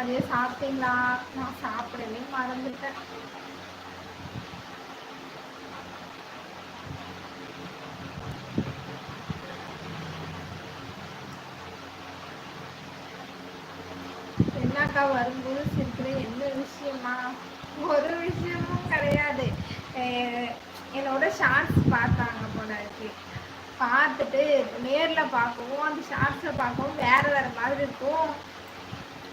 மதியம் சாப்பிட்டீங்களா? நான் சாப்பிடவே மறந்துட்டேன். என்னக்கா வரும்போது சிரிக்கிற? எந்த விஷயமா? ஒரு விஷயமும் கிடையாது. என்னோட ஷார்ட்ஸ் பார்த்தாங்க போல இருக்கு. பார்த்துட்டு நேரில் பார்க்கவும் அந்த ஷார்ட்ஸை பார்க்கவும் வேற வேற மாதிரி இருக்கும்.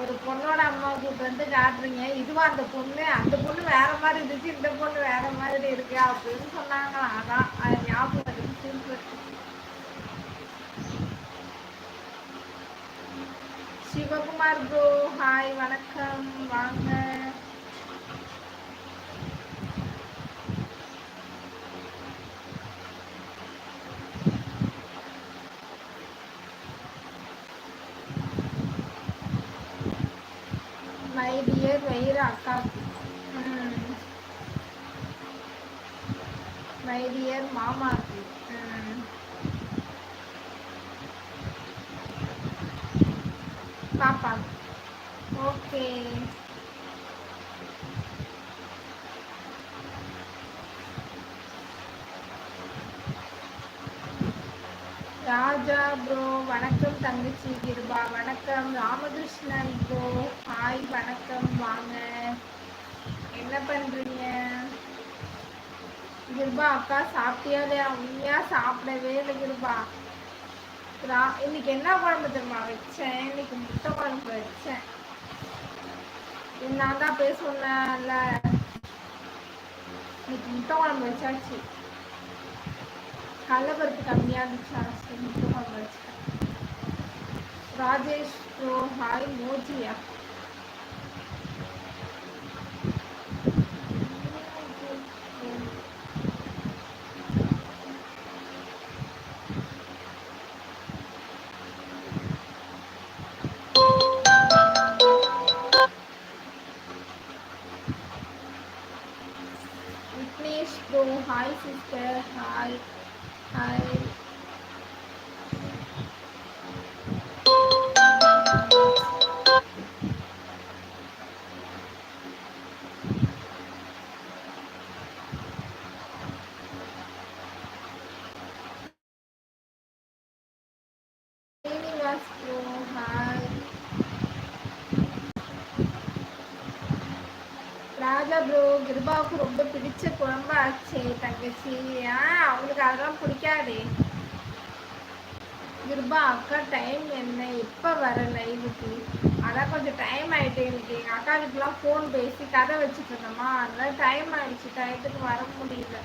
ஒரு பொண்ணோட அம்மா கூட்டு வந்து காட்டுறீங்க. இதுவா அந்த பொண்ணு? அந்த பொண்ணு வேற மாதிரி இருந்துச்சு இந்த பொண்ணு வேற மாதிரி இருக்கு அப்படின்னு சொன்னாங்களா அதான் அது ஞாபகம் வருது சிவகுமார் ப்ரோ ஹாய் வணக்கம். வாங்க. my dear Vaira come. Hmm. My dear Mama. Hmm. Papa. Okay. Raja bro வணக்கம் தங்கச்சி கிருபா வணக்கம். ராமகிருஷ்ணன் ப்ரோ ஹாய் வணக்கம். வாங்க. என்ன பண்றீங்க? கிருபா அக்கா சாப்பிட்டியா இல்லையா உண்மையா சாப்பிடவே இல்லை கிருபா. ரா- இன்னைக்கு என்ன குழம்பு தெரியுமா வச்சேன்? இன்னைக்கு முட்டை குழம்பு வச்சேன். இது நான் தான் பேச சொன்னேன்ல. இன்னைக்கு முட்டை குழம்பு வச்சாச்சு. கடலப்பருப்பு கம்மியாக இருந்துச்சா சரி முட்டை குழம்பு கிருபாவுக்கு ரொம்ப பிடிச்ச குழம்பு ஆச்சு தங்கச்சி. ஏன் அவங்களுக்கு அதெல்லாம் பிடிக்காதே. கிருபா அக்கா டைம் என்ன? எப்போ வர லைவுக்கு அதான் கொஞ்சம் டைம் ஆகிட்டு எனக்கு எங்கள் அக்கா வீட்டுலாம் ஃபோன் பேசி கதை வச்சுட்டு இருந்தோமா அதனால டைம் ஆயிடுச்சு. டயத்துக்கு வர முடியல.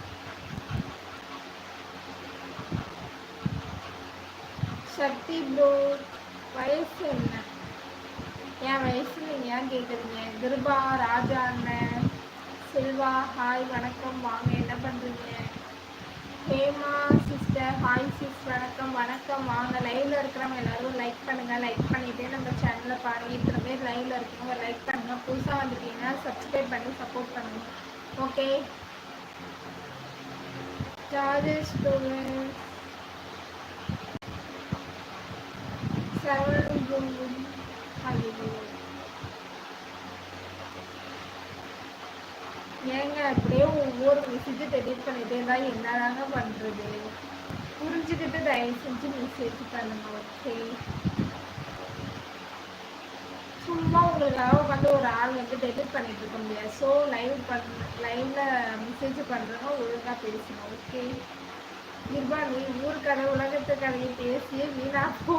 சக்தி ப்ரோ வயசு என்ன? என் வயசு நீங்கள் ஏன் கேட்குறீங்க கிருபா ராஜா அண்ணன். செல்வா ஹாய் வணக்கம். வாங்க என்ன பண்ணுறீங்க ஹேமா சிஸ்டர் ஹாய் சிஸ் வணக்கம் வணக்கம். வாங்க லைவ்ல இருக்கிறவங்க எல்லாரும் லைக் பண்ணுங்க. லைக் பண்ணிட்டு நம்ம சேனலை பாருங்க. இத்தனை பேர் லைவ்ல இருக்கிறவங்க லைக் பண்ணுங்க. புதுசாக வந்துட்டீங்கன்னா சப்ஸ்கிரைப் பண்ணி சப்போர்ட் பண்ணுங்க. ஓகே ராஜேஷ் ஸ்டூடெண்ட் செவன் ஐயோ ஏங்க அப்படியே ஒவ்வொரு மெசேஜ் டெலிட் பண்ணிட்டே இருந்தா என்னதாங்க பண்ணுறது புரிஞ்சுக்கிட்டு தயவு செஞ்சு மெசேஜ் பண்ணுங்க ஓகே சும்மா உங்களுக்காக உட்காந்து ஒரு ஆள் வந்து டெலிட் பண்ணிட்டு இருக்க முடியாது. ஸோ லைவ் பண்ண லைவ்ல மெசேஜ் பண்ணுறவங்க ஒழுங்காக பேசணும் ஓகே கிருபா நீ ஊர் கதை உலகத்து கதையை பேசி வீணா போ.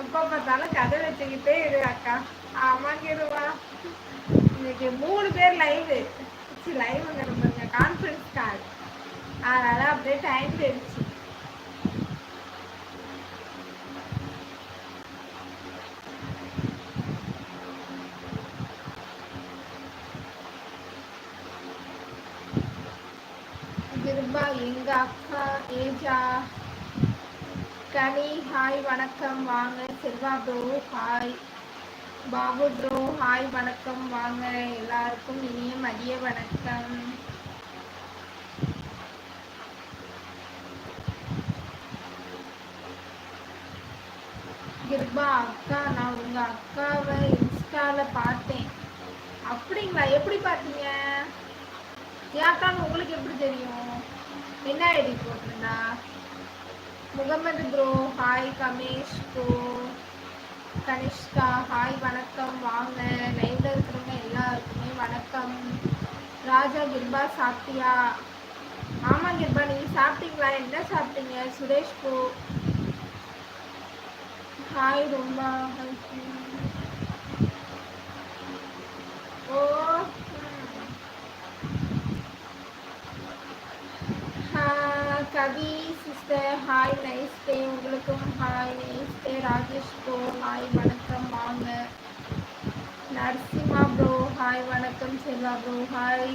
எப்போ பார்த்தாலும் கதை வச்சுக்கிட்டே இரு அக்கா. ஆமா இன்னைக்கு மூணு பேர் லைவு லைவ்ங்கிற பாருங்க கான்ஃபரன்ஸ் கால் அதனால அப்படியே டைம் போயிடுச்சு. கிருபா எங்க அக்கா ஏஜா? கனி ஹாய் வணக்கம். வாங்க Selva bro hi Babu bro hi வணக்கம். வாங்க எல்லாருக்கும் இனிய மதிய வணக்கம். கிருபா அக்கா நான் உங்க அக்காவை இன்ஸ்டால பார்த்தேன். அப்படிங்களா? எப்படி பார்த்தீங்க? ஏக்கான்னு உங்களுக்கு எப்படி தெரியும்? என்ன ஐடி போட்டிருந்தா? Mohammed bro hi Kamesh bro. Kanishka hi வணக்கம். வாங்க. லைவ்ல இருக்கிறவங்க எல்லாருக்குமே வணக்கம். ராஜா கிருபா சாப்பிட்டியா? ஆமா கிருபா நீங்க சாப்பிட்டீங்களா? என்ன சாப்பிட்டீங்க? சுரேஷ் கோ ஹாய் ரொம்ப ஓ Kavi sister. Hi nice day. உங்களுக்கும் ஹாய். ராஜேஷ் ப்ரோ ஹாய் வணக்கம். வாங்க. நரசிம்மா ப்ரோ ஹாய் வணக்கம். Selva bro hi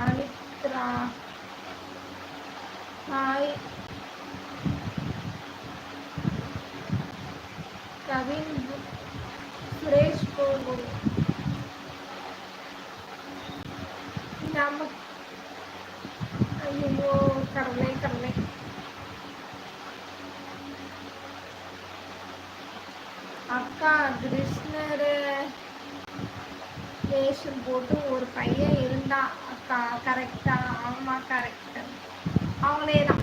Anithra. Hi Kavin Suresh bro நம்ம ஐயோ கடவுளே கடவுளே. அக்கா கிருஷ்ணர் வேஷம் போட்டு ஒரு பையன் இருந்தான் அக்கா கரெக்டா ஆமா கரெக்ட் அவங்களே தான்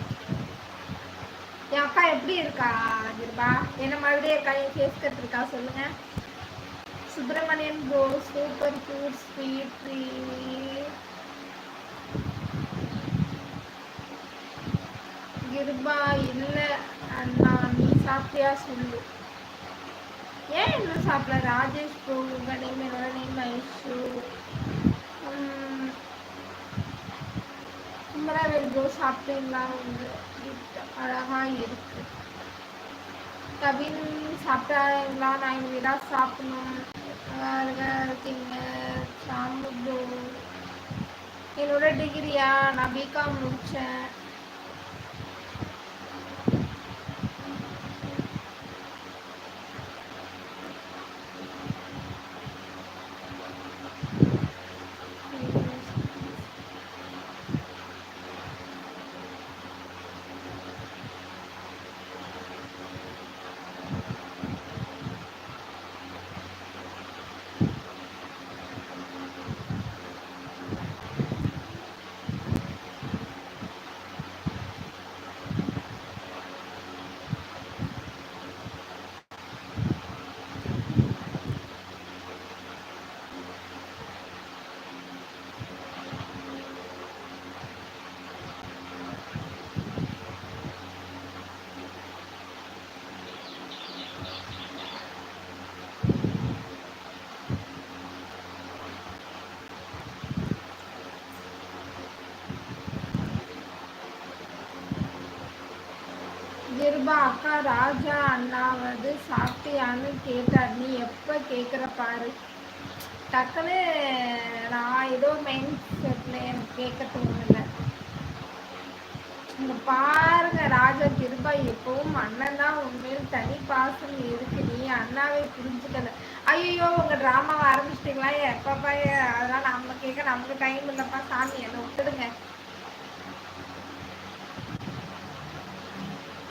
என் அக்கா எப்படி இருக்கா கிருபா? என்ன மறுபடியும் அக்கா என் ஃபேஸ் கட் இருக்கா சொல்லுங்க. சுப்பிரமணியன் போ சூப்பர் கியூட் ஸ்வீட் கிருபா இல்லை அண்ணா நீ சாப்பிட்டியா சொல்லு. ஏன் இன்னும் சாப்பிடல? ராஜேஷ் ப்ரோ உங்கள் நேம் என்னோட நேம் ஐஷு குமரவேல் ப்ரோ சாப்பிட்டீங்களா? வந்து அழகாக இருக்கு. கவின் சாப்பிட்டாங்களா? நான் இங்கே தான் சாப்பிடணும் அழகா இருக்கீங்க சாமுதோ ப்ரோ என்னோட டிகிரியா நான் பிகாம் முடித்தேன் கிருபா அக்கா ராஜா அண்ணாவது சாப்பிட்டியான்னு கேட்டார். நீ எப்போ கேட்குற பாரு. டக்குன்னு நான் ஏதோ மைண்ட் செட்டில் எனக்கு கேட்க தோணல. இங்கே பாருங்க ராஜா கிருபா எப்பவும் அண்ணன் தான் உண்மையில் தனி பாசம் இருக்கு. நீ அண்ணாவே புரிஞ்சுக்கல. ஐயோ உங்க ட்ராமாவை ஆரம்பிச்சிட்டிங்களா? எப்பப்பா அதெல்லாம் நம்ம கேட்க நமக்கு டைம் இல்லைப்பா. சாமி என்ன விட்டுடுங்க.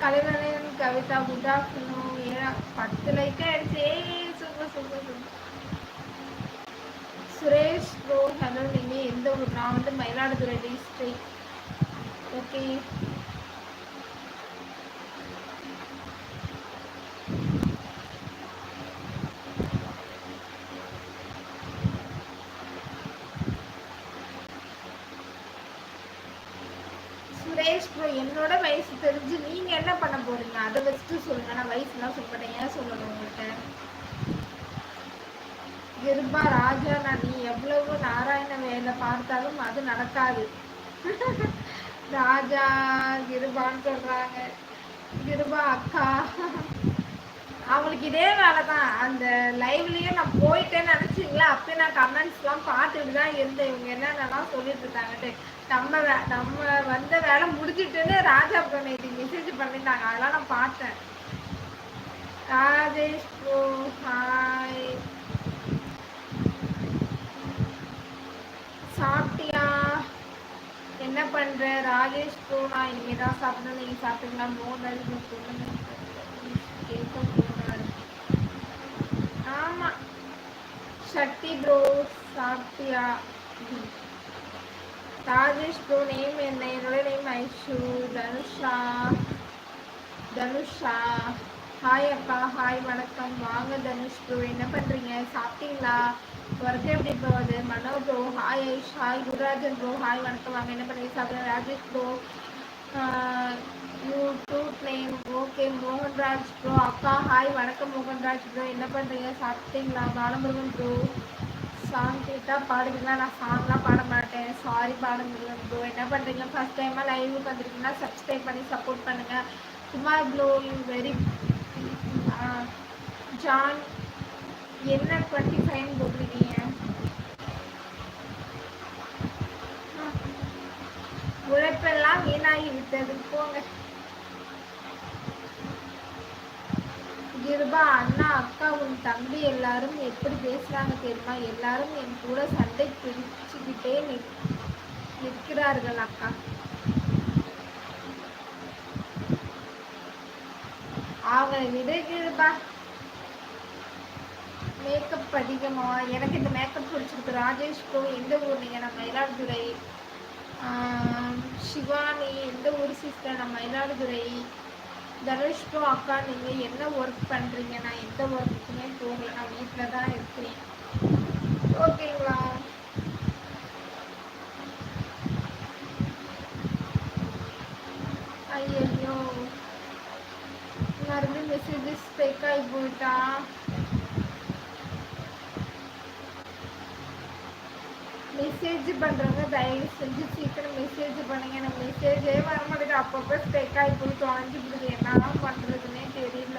கலைவரன் கவிதா குட் ஆஃப்டர்நூன் ஏழா பத்து லைக் ஆயிடுச்சு super super super Suresh bro hello நீங்கள் எந்த ஊர் நான் வந்து Mayiladuthurai district okay Suresh bro என்னோட வயசு தெரிஞ்சு என்ன பண்ண போறீங்க? அதை வச்சுட்டு சொல்லுங்க. நான் வயசுலாம் சொல்லப்பட்டேன் ஏன் சொல்லணும் உங்கள்கிட்ட கிருபா ராஜா நான் நீ எவ்வளவு நாராயண வேலை பார்த்தாலும் அது நடக்காது. ராஜா கிருபான்னு சொல்றாங்க. கிருபா அக்கா. அவங்களுக்கு இதே வேலை தான் அந்த லைவ்லயும் நான் போயிட்டேன்னு நினைச்சீங்களா? அப்பயே நான் கமெண்ட்ஸ்லாம் பார்த்துட்டு தான் இருந்தேன். இவங்க என்னென்னலாம் சொல்லிட்டு இருக்காங்கட்டு நம்ம வே நம்ம வந்த வேலை முடிஞ்சிட்டுன்னு ராஜா ப்ரோ நேற்று மெசேஜ் பண்ணியிருந்தாங்க. அதெல்லாம் நான் பார்த்தேன். ராஜேஷ் ப்ரோ ஹாய் சாப்பிட்டியா? என்ன பண்ணுற ராஜேஷ் ப்ரோ நான் இனிமே தான் சாப்பிட்றேன் நீங்கள் சாப்பிட்டீங்களா மோர் சொல்லுங்க கேட்க ஆமா. சக்தி ப்ரோ சாப்பியா ராஜேஷ் ப்ரோ நேம் என்ன? என்னோட நேம் ஐஷு தனுஷா. தனுஷா. ஹாய் அக்கா ஹாய் வணக்கம். வாங்க தனுஷ் ப்ரோ என்ன பண்ணுறீங்க சாப்பிட்டீங்களா? ஒர்க் எப்படி போகுது? Mano bro hi Aish hi Gururajan bro hi வணக்கம். வாங்க என்ன பண்ணுறீங்க சாப்பிட்றேன் Rajesh bro YouTube name okay Mohanraj bro அக்கா ஹாய் வணக்கம் மோகன்ராஜ் ப்ரோ என்ன பண்ணுறீங்க சாப்பிட்டீங்களா? பாலமுருகன் ப்ரோ சாங் கேட்டால் பாடுவீங்களா? நான் சாங்லாம் பாட மாட்டேன். சாரி பாலமுருகன் ப்ரோ என்ன பண்ணுறீங்க ஃபஸ்ட் டைமாக லைவுக்கு வந்துருக்கீங்கன்னா சப்ஸ்கிரைப் பண்ணி சப்போர்ட் பண்ணுங்கள் Kumar bro you very John என்ன டுவெண்ட்டி ஃபைவ் போடுறீங்க எல்லாம் வீணாகி விட்டது போங்க. கிருபா அண்ணா அக்கா உன் தம்பி எல்லாரும் எப்படி பேசுறாங்க தெரியுமா? எல்லாரும் என் கூட சண்டை பிடிச்சுக்கிட்டே நிற்கிறார்கள் அக்கா. அவங்களை விட கிருபா. மேக்கப் அதிகமா. எனக்கு இந்த மேக்கப் பிடிச்சிருக்கு. ராஜேஷ் ப்ரோ எந்த ஊர் நீங்கள் நான் மயிலாடுதுறை சிவானி எந்த ஊர் சிஸ்டர் நான் மயிலாடுதுறை தனுஷ்கோ அக்கா நீங்கள் என்ன ஒர்க் பண்ணுறீங்க நான் எந்த ஒர்க்குமே போகல. நான் வீட்டில் தான் இருக்கிறேன். ஓகேங்களா? ஐயோ மறுபடியும் மெசேஜஸ் ஸ்பெக் ஆகி போயிட்டா. மெசேஜ் பண்ணுறவங்க தயவு செஞ்சு சீக்கிரம் மெசேஜ் பண்ணுங்க. எனக்கு மெசேஜே வர மாட்டேங்குது அப்பப்போ ஸ்டேக் ஆகி போய் தொலைஞ்சு விடுது என்னதான் பண்ணுறதுன்னே தெரியல.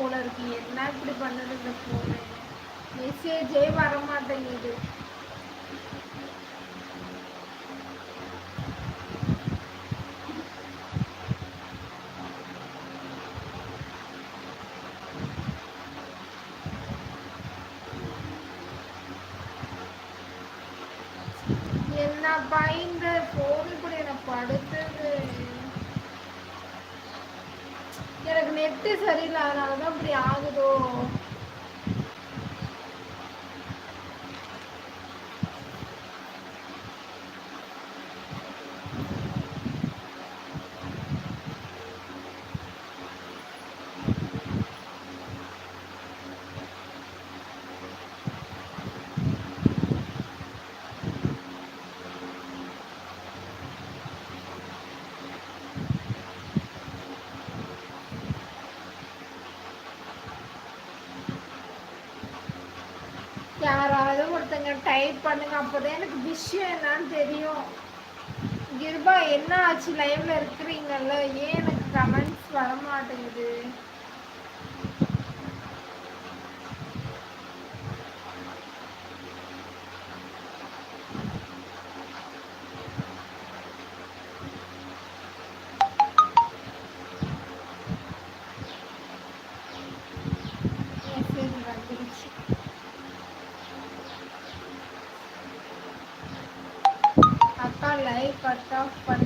போல இருக்கு. என்ன இப்படி பண்ணுது இந்த ஃபோனு மெசேஜே வர மாட்டேங்குது என்ன பயந்த ஃபோன் கூட என்ன படுத்துது எனக்கு நெட்டு சரியில்லை அதனால தான் இப்படி ஆகுதோ? ஒருத்தங்க டைப் பண்ணுங்க அப்போதான் எனக்கு விஷயம் என்னன்னு தெரியும். கிருபா என்ன ஆச்சு லைவ்ல இருக்கிறீங்கல்ல? ஏன் எனக்கு கமெண்ட்ஸ் வர மாட்டேங்குது லைவ்